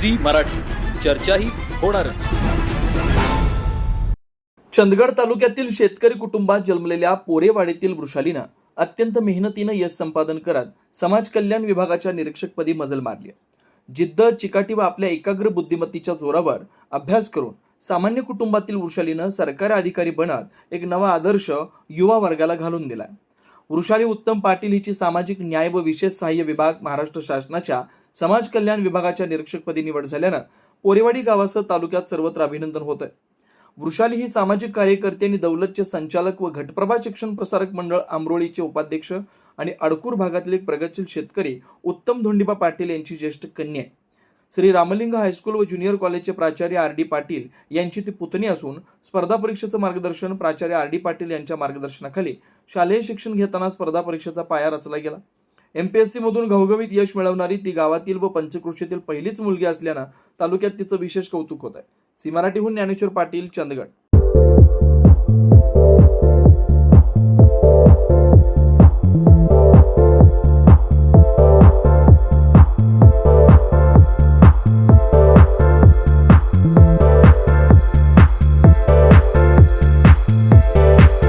Zee Marathi. चर्चाही होणारच. चंदगड तालुक्यातील शेतकरी कुटुंबात जन्मलेल्या पोरेवाडीतील वृषालीनं अत्यंत मेहनतीनं यश संपादन करत समाज कल्याण विभागाच्या निरीक्षकपदी मजल मारली. जिद्द चिकाटी व आपल्या एकाग्र बुद्धिमत्तेच्या जोरावर अभ्यास करून सामान्य कुटुंबातील वृषालीनं सरकारी अधिकारी बनत एक नवा आदर्श युवा वर्गाला घालून दिला वृषाली उत्तम पाटील हिची सामाजिक न्याय व विशेष सहाय्य विभाग महाराष्ट्र शासनाच्या समाज कल्याण विभागाच्या निरीक्षकपदी निवड झाल्यानं पोरेवाडी गावासह तालुक्यात सर्वत्र अभिनंदन होत आहे वृषाली ही सामाजिक कार्यकर्ते आणि दौलतचे संचालक व घटप्रभा शिक्षण प्रसारक मंडळ आंबरोळीचे उपाध्यक्ष आणि अडकूर भागातील एक प्रगतशील शेतकरी उत्तम धोंडीबा पाटील यांची ज्येष्ठ कन्या आहे. श्री रामलिंग हायस्कूल व ज्युनियर कॉलेजचे प्राचार्य आर डी पाटील यांची ती पुतणी असून स्पर्धा परीक्षेचं मार्गदर्शन प्राचार्य आर डी पाटील यांच्या मार्गदर्शनाखाली शालेय शिक्षण घेताना स्पर्धा परीक्षेचा पाया रचला गेला एमपीएससी मधून घवघवीत यश मिळवणारी ती गावातील व पंचकृषीतील पहिलीच मुलगी असल्यानं तालुक्यात तिचं विशेष कौतुक होत आहे सी मराठीहून ज्ञानेश्वर पाटील चंदगड.